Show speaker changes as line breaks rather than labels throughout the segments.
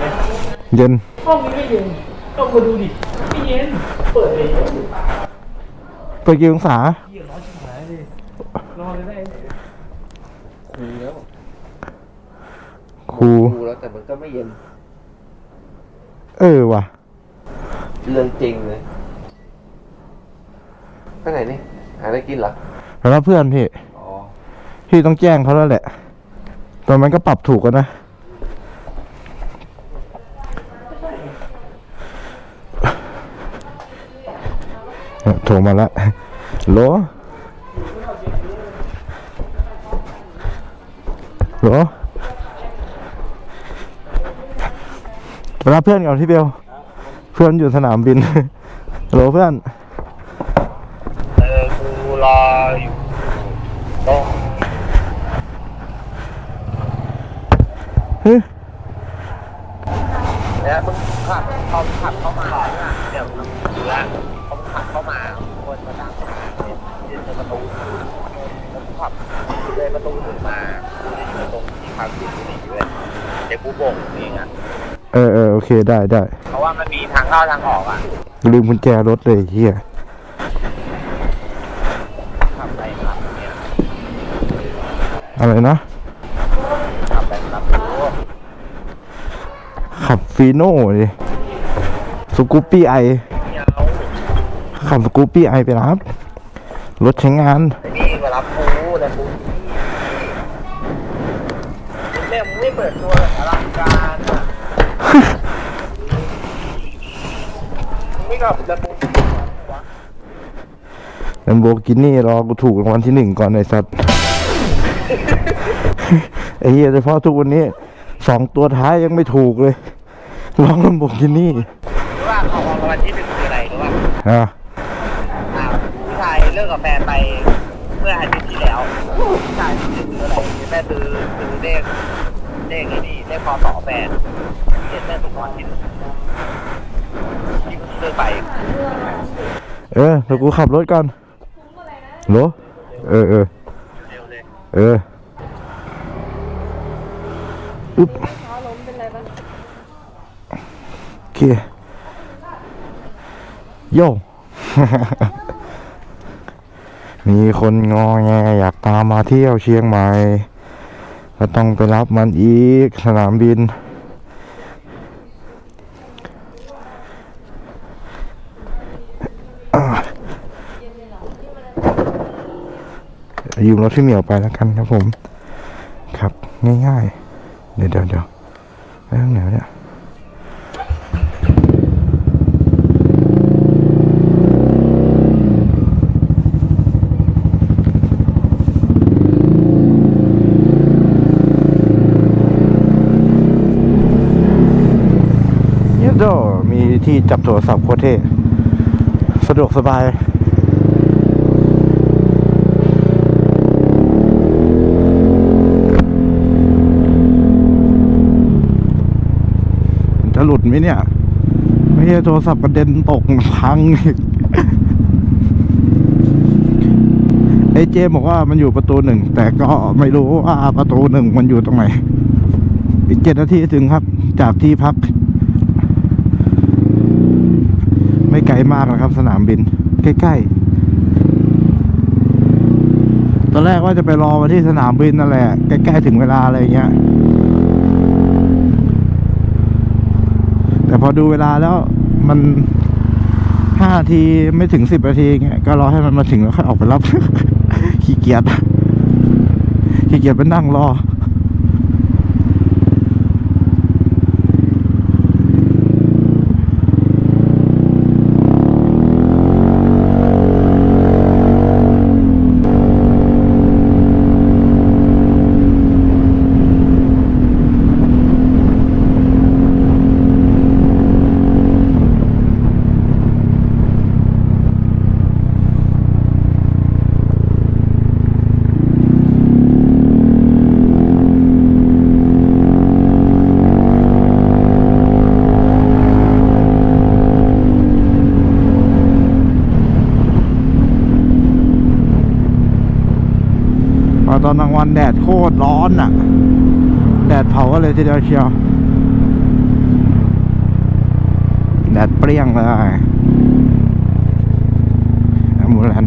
แอร์เย็นไหม
เย็น
ห้องนี้ไม่เย็นต้องมาดูดิไม่เย็นเปิดเลย
เปิดกี่องศา
เยี่ยร้อนชิบหายเลยนอนเลยได้
คูแล้ว
ครู
คูแล้วแต่มันก็ไม่เย็น
เออว่ะ
เรื่องจริงเลยไปไหนนี่หาอะไรกินเหรอ
แล้วเพื่อนพี่
อ๋อ
พี่ต้องแจ้งเขาแล้วแหละ ตอนมันก็ปรับถูกกันนะ เนี่ย โทรมาล้วโหลโหลรับเพื่อนก่อนพี่เบลเพื่อนอยู่สนามบินโหลเพื่อน
เออกูรออยู่ตรง
เฮ้ย
แล้วมึงขับเขาขับเข้ามาเนี่ยเดี๋ยวมึงถือละ ขาขับเข้ามาคนมาดังเนี่ยยืนในประตูแล้วกูขับเลยประตูถึงมาอยู่ตรงที่พักอยู่นี่เลยเดี๋ยวกูโบกเองอะ
เออเออโอเคได้ได้
เพราะว่ามันมีทางเข้าทางออกอะ
ลืมกุญแจรถเลยเฮีย
ขับไปขับเนี่ย
อะไรนะ
ขับไปขับดู
ขับฟีโน่ดิสกูปปี้ไอ
ไม่เอา
ขับสกูปปี้ไอไปรับ รถใช้งาน
นี่มารับกูแต่กูเนี่มึงไม่เปิดตัวอลังการอะมึงไม่ขับแต่กู
ลมโบกินี่รอกูถูกรางวัลที่หนึ่งก่อนไอ้สัตว์ ไอ้เหี้ยเฉพาะทุกวันนี้สองตัวท้ายยังไม่ถูกเลยลองลมโบกินี่
รู้ว่าของรางวัลที่หนึ่งคืออะไรรู้ป่ะ
อะ
อ่า กับแฟนไปเมื่ออาทิตย์ที่แล้วผู้ชายซื้ออะไรแม่ซื้อซื้อเลขเลขไอ้นี่เลขพอต่อแฟนเขียนแม่ถูกรางวัลที่หนึ่งที่กูซื้อไป
เออเดี๋ยวกูขับรถก่อนโหลเออเออ
เร็วเลย
เอออึ๊บ
ล้อล้มเป็นไรปะ
โอเคโย่ มีคนงอแงอยากตามมาเที่ยวเชียงใหม่ ก็ต้องไปรับมันอีกสนามบินอยืมรถพี่เหมียวไปแล้วกันครับผม ครับ ง่ายๆ เดี๋ยวเดี๋ยวเดี๋ยวไปทางไหนวะเนี่ยเนี่ยโดมี ที่จับโทรศัพท์โคตรเท่สะดวกสบายจะหลุดไหมเนี่ย ไม่ใช่โทรศัพท์กระเด็นตกพังอีกไอ้เจมบอกว่ามันอยู่ประตูหนึ่ง แต่ก็ไม่รู้ว่าประตูหนึ่งมันอยู่ตรงไหน อีกเจ็ดนาทีถึงครับ จากที่พัก ไม่ไก ลมากนะครับ สนามบิน ใกล้ๆ ตอนแรกว่าจะไปรอมาที่สนามบินนั่นแหละ ใกล้ๆถึงเวลาอะไรเงี้ย แต่พอดูเวลาแล้วมันห้าทีไม่ถึงสิบนาทีเงี้ยก็รอให้มันมาถึงแล้วค่อยออกไปรับขี้เกียจขี้เกียจไปนั่งรอ โคตรร้อนอะ่ะ แดดเผาก็เลยทีเดียวเชียว แดดเปรี้ยงเลยอมูลัน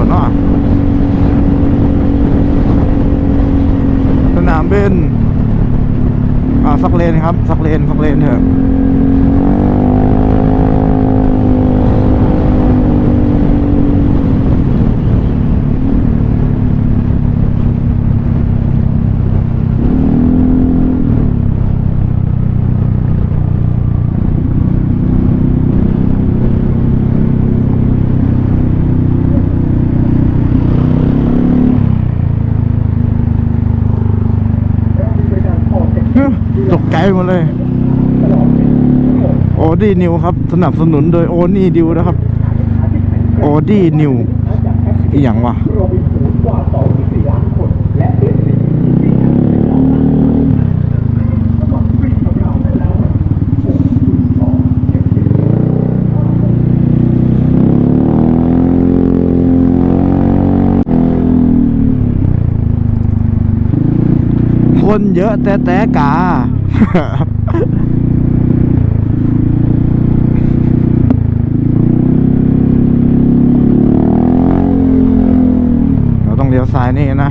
จะรอดปะเนาะสนามบินอ่าสักเลนครับ สักเลนสักเลนเถอะ ตกใจหมดเลย โอดี้นิวครับ สนับสนุนโดยโอนี่ดิวนะครับ โอดี้นิวอีหยังวะ คนเยอะแต่แต่กา เราต้องเลี้ยวซ้ายนี่นะ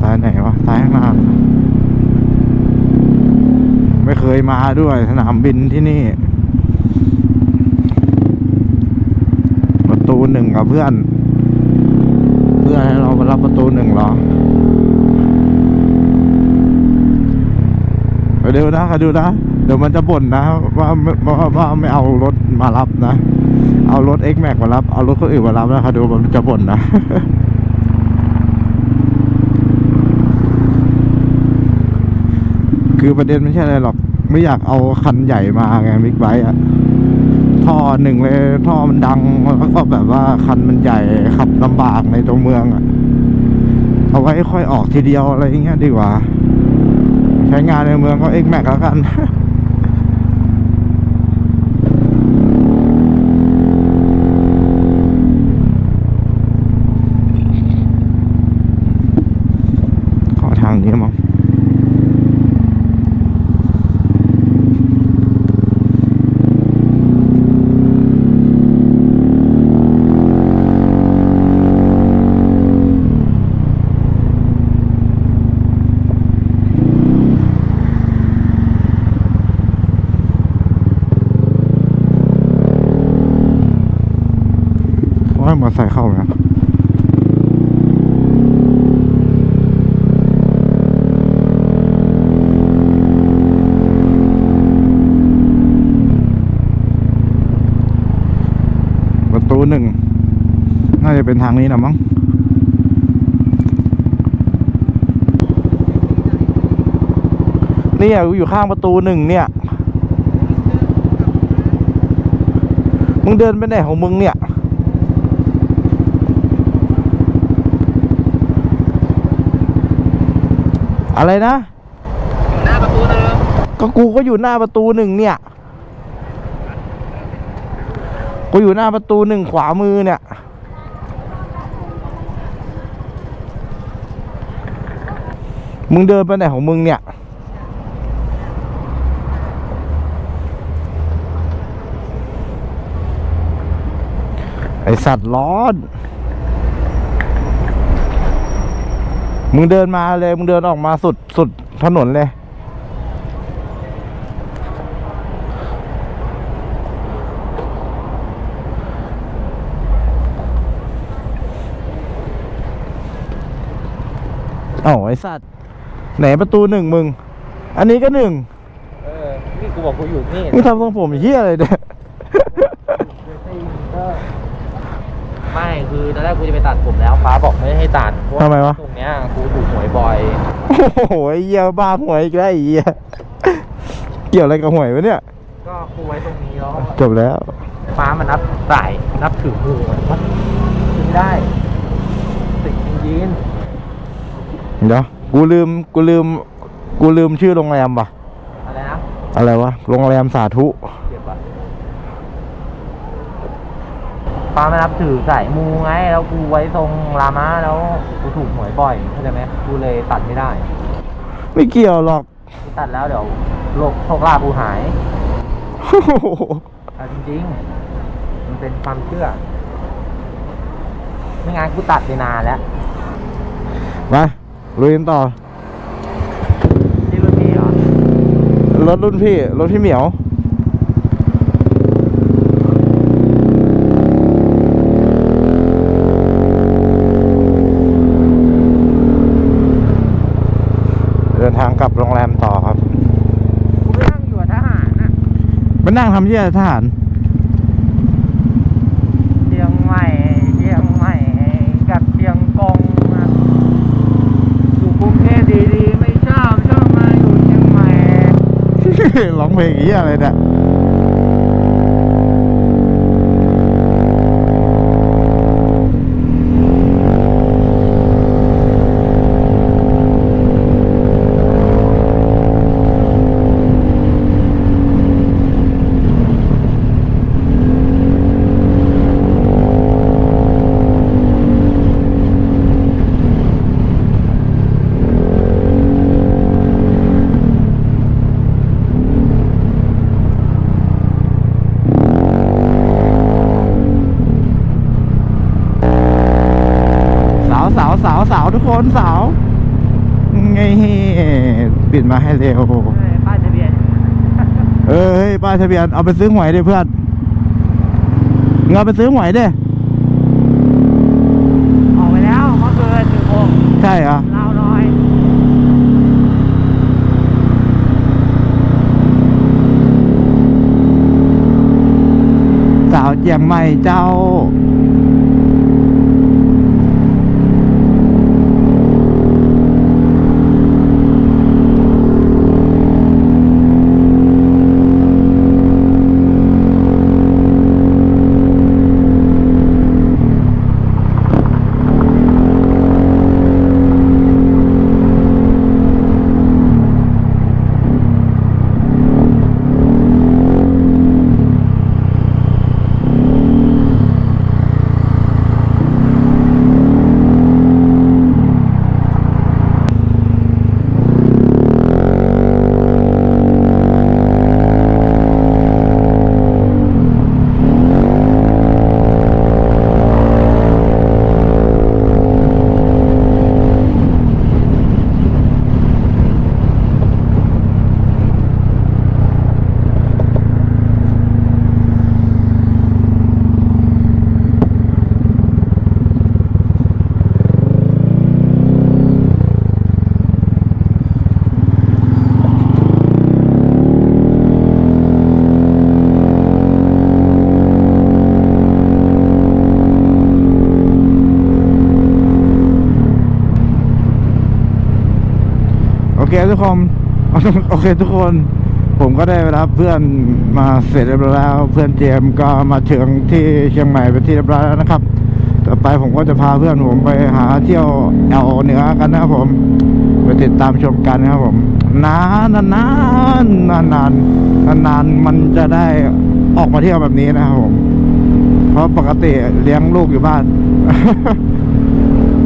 ซ้ายไหนวะซ้ายข้างหน้าไม่เคยมาด้วยสนามบินที่นี่ ประตูหนึ่งกับเพื่อน เพื่อนให้เราไปรับประตูหนึ่งเหรอ ดูนะคอยดูนะ เดี๋ยวมันจะบ่นนะ ว่าว่าว่าไม่เอารถมารับนะ เอารถ X Max มารับ เอารถคนอื่นมารับนะคอยดูมันจะบ่นนะคือประเด็นไม่ใช่อะไรหรอก ไม่อยากเอาคันใหญ่มาไงบิ๊กไบค์อะท่อหนึ่งเลยท่อมันดังแล้วก็แบบว่าคันมันใหญ่ขับลำบากในตัวเมืองอะเอาไว้ค่อยออกทีเดียวอะไรอย่างเงี้ยดีกว่า ใช้งานในเมืองก็เอ็กแม็กแล้วกัน ขอทางนี้มั้งว่ามอเตอร์ ไซค์เข้าไหมประตูหนึ่ง น่าจะเป็นทางนี้นะมั้งเนี่ยอยู่ข้างประตูหนึ่งเนี่ย มึงเดินไปไหนของมึงเนี่ย อะไรนะ
หน้าประตูเดิม
ก็กูก็อยู่หน้าประตูหนึ่งเนี่ย กูอยู่หน้าประตูหนึ่งขวามือเนี่ย มึงเดินไปไหนของมึงเนี่ย ไอสัตว์ร้อน มึงเดินมาเลยมึงเดินออกมาสุดสุดถนนเลย เอ้าไอสัตว์ ไหนประตูหนึ่งมึง อันนี้ก็หนึ่ง
เออ นี่กูบอกกูอยู่นี่
มึงทำทรงผมเหี้ยอะไรเนี่ย
ไม่คือตอนแรกกูจะไปตัดผมแล้วฟ้าบอกไม่ให้ตัดเพรา
ทำไมวะ
ตรงเนี้ยกูถูกหวยบ่อย
โอ้โหไอ้เหี้ยบ้าหวยอีกแล้วไอ้เหี้ยเกี่ยวอะไรกับหวยวะเนี่ย
ก็กูไว้ตรงนี้แล้ว
จบแล้ว
ฟ้ามันนับสายนับถือกูมันวัดกินได้สิ่งยีน
เดี๋ยวกูลืมกูลืม กูลืมชื่อโรงแรมว่ะ
อะไรนะ
อะไรวะโรงแรมสาธุ
เก็บอะฟ้ามันนับถือสายมูไง แล้วกูไว้ทรงรามาแล้วกูถูกหวยบ่อยเข้าใจไหมกูเลยตัดไม่ได้
ไม่เกี่ยวหรอก
กูตัดแล้วเดี๋ยวโลกโชคลาภกูหาย
โอ้โห
เอาจริงๆ มันเป็นความเชื่อไม่งั้นกูตัดไปนานแล้ว
มาลุยกันต่อ
ที่รุ่นพี่เหรอ
รถรุ่นพี่ รถพี่เหมียว เดินทางกลับโรงแรมต่อครับ
กูไปนั่งอยู่กับทหารน่ะ
มานั่งทำเยี่ยทหาร
เชียงใหม่เชียงใหม่กับเชียงกงอะอยู่กรุงเทพดีๆไม่ชอบชอบมาอยู่เชียงใหม่
ร้องเพลงเยี่ยอะไรเนี่ย ปิดมาให้เร็ว
ป้ายทะเบียน
เอ้ยป้ายทะเบียนเอาไปซื้อหวยดิเพื่อนเงนเอาไปซื้อหวยดิ
ออกไปแล้วเมื่อคืนถึงหก
ใช่เหรอ
เราน้อย
สาวเจียงใหม่เจ้า เคทุกคนโอเคทุกคน ผมก็ได้รับเพื่อนมาเสร็จเรียบร้อยแล้ว เพื่อนเจมก็มาถึงที่เชียงใหม่เป็นที่เรียบร้อยแล้วนะครับ ต่อไปผมก็จะพาเพื่อนผมไปหาเที่ยวแอวเหนือกันนะครับผมไปติดตามชมกันนะครับผมนานนานนานนานนานนานมันจะได้ออกมาเที่ยวแบบนี้นะครับผมเพราะปกติเลี้ยงลูกอยู่บ้าน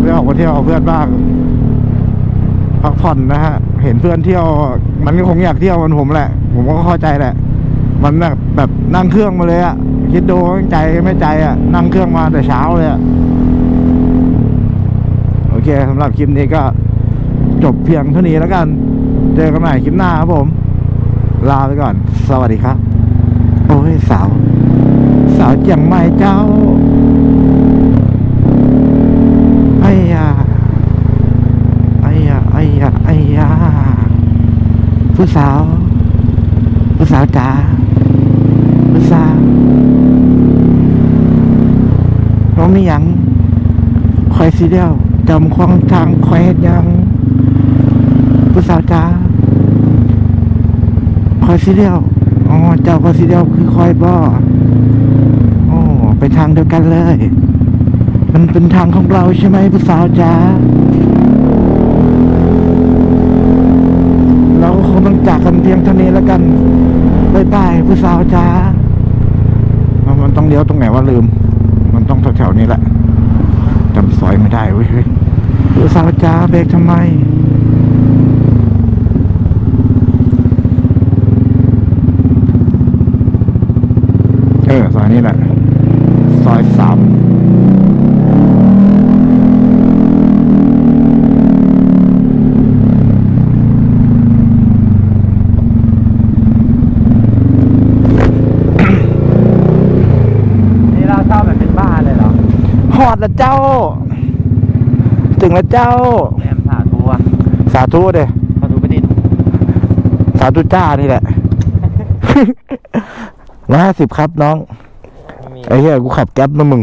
ได้ออกมาเที่ยวเพื่อนบ้างพักผ่อนนะฮะ เห็นเพื่อนเที่ยว มันก็คงอยากเที่ยวเหมันผมแหละ ผมก็เข้าใจแหละ มันแบบแบบนั่งเครื่องมาเลยอะคิดดูใจไม่ใจอะนั่งเครื่องมาแต่เช้าเลยอะโอเคสำหรับคลิปนี้ก็จบเพียงเท่านี้แล้วกัน เจอกันใหม่คลิปหน้าครับผม ลาไปก่อน สวัสดีครับ โอ้ยสาว สาวเจียงใหม่เจ้า ผู้สาวผู้สาวจ๋าผู้สาวน้องมีหยังคอยสีเดียวจำควงทางคอยเฮ็ดยังผู้สาวจ๋าคอยสีเดียวอ๋อเจ้าคอยสีเดียวคือคอยบ่โอ้ไปทางเดียวกันเลย มันเป็นทางของเราใช่ไหมผู้สาวจ๋า จากกันเพียงเท่านี้แล้วกันบายบายผู้สาวจ้าเอามันต้องเลี้ยวตรงไหนวะลืม มันต้องแถวๆนี้แหละจำซอยไม่ได้เว้ยเฮ้ยผู้สาวจ้าเบรกทำไมเออซอยนี้แหละ อดละเจ้า ถึงละเจ้า
แอมสาทัว
สาธุเด้
มาดูประดิษฐ์
สาธุจ้านี่แหละ ร้อยห้าสิบครับน้อง
ไม่มี
ไอ้เหี้ยกูขับแก๊ปนะมึง